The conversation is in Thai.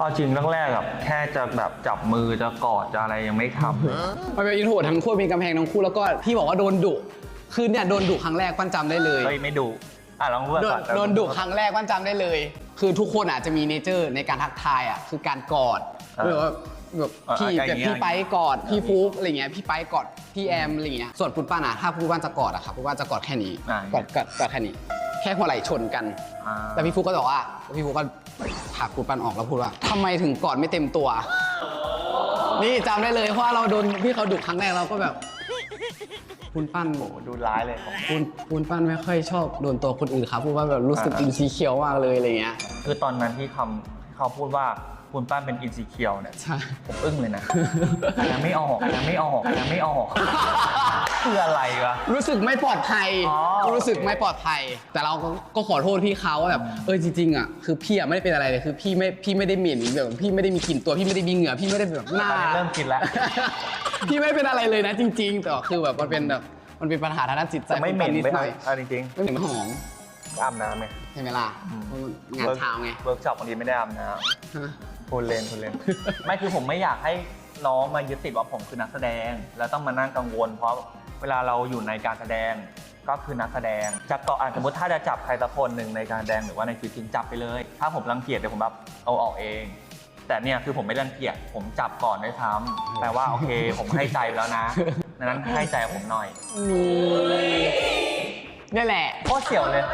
เอาจริงแรกๆแบบแค่จะแบบจับมือจะกอดจะอะไรยังไม่ทำเลยมันเป็นอินโทรทั้งคู่มีกำแพงทั้งคู่แล้วก็ที่บอกว่าโดนดุคือเนี่ยโดนดุครั้งแรกปั้นจำได้เลย เฮ้ยไม่ดุอะลองพูดโดก่อนนโดนดุครั้งแรกปั้นจำได้เลย คือทุกคนอาจจะมีเนเจอร์ในการทักทายอะคือการกอดแบบว่าแบบพี่แบบพี่ไปกอดพี่ฟุกอะไรเงี้ยพี่ไปกอดพี่แอมอะไรเงี้ยส่วนปุ้นป้านอะถ้าปุ้นป้านจะกอดอะครับปุ้นป้านจะกอดแค่นี้กอดกอดกอดแค่นี้ แค่หัวไหล่ชนกันอ่าแต่พี่ฟุกก็บอกว่าพี่ฟุกก็ ผลักปุ้นป้านออกแล้วพูดว่าทำไมถึงกอดไม่เต็มตัว นี่จำได้เลยเพราะว่าเราโดนพี่เขาดุครั้งแรกเราก็แบบปุ้นป้านโอ้โหดูร้ายเลยปุ้นปุ้นป้านไม่ค่อยชอบโดนตัวคนอื่นครับเพราะว่าแบบรู้สึกอินซีเคียวมากเลยอะไรเงี้ยคือตอนนั้นที่คำที่เขาพูดว่าคุณป้านเป็นอินซีเคียวเนี่ย ใช่ ผมอึ้งเลยนะยังไม่ออกยังไม่ออกยังไม่ออก คืออะไรวะ รู้สึกไม่ปลอดภัย อ๋อรู้สึกไม่ปลอดภัย แต่เราก็ก็ขอโทษพี่เขาว่าแบบ เออจริงๆอะ คือพี่อะไม่ได้เป็นอะไรเลยคือพี่ไม่ พี่ไม่ได้เหม็นแบบพี่ไม่ได้มีกลิ่นตัว พี่ไม่ได้มีเหงื่อ พี่ไม่ได้แบบหน้า ตอนนี้เริ่มกินแล้ว พี่ไม่เป็นอะไรเลยนะจริง ๆ แต่ว่าคือแบบมันเป็นแบบ มันเป็นปัญหาทางด้านจิตใจจะไม่เหม็นนิดไม่หน่ได้อยเอาจริงไม่เหม็นไม่หอมๆอาบน้ำไหมใช่ไหมล่ะอืมงานเช้าไงเวิร์กช็อปบางทีไม่ได้อาบน้ฮะำพูดเล่นพูดเล่น ไม่คือผมไม่อยากให้ น้องมายึดติดว่าผมคือนักแสดง แล้วต้องมานั่งกังวล เพราะเวลาเราอยู่ในการแสดงก็คือนักแสดงจะเกาะอะสมมติถ้าจะจับใครสักคนหนึ่งในการแสดงหรือว่าในชีวิตจริงจับไปเลย ถ้าผมรังเกียจเดี๋ยวผมแบบเอาออกเอง แต่เนี่ยคือผมไม่รังเกียจผมจับก่อนด้วยซ้ำแปลว่าโอเคผมให้ใจไปแล้วนะดังนั้นให้ใจผมหน่อยนี่นี่แหละโคตรเสี่ยวเลย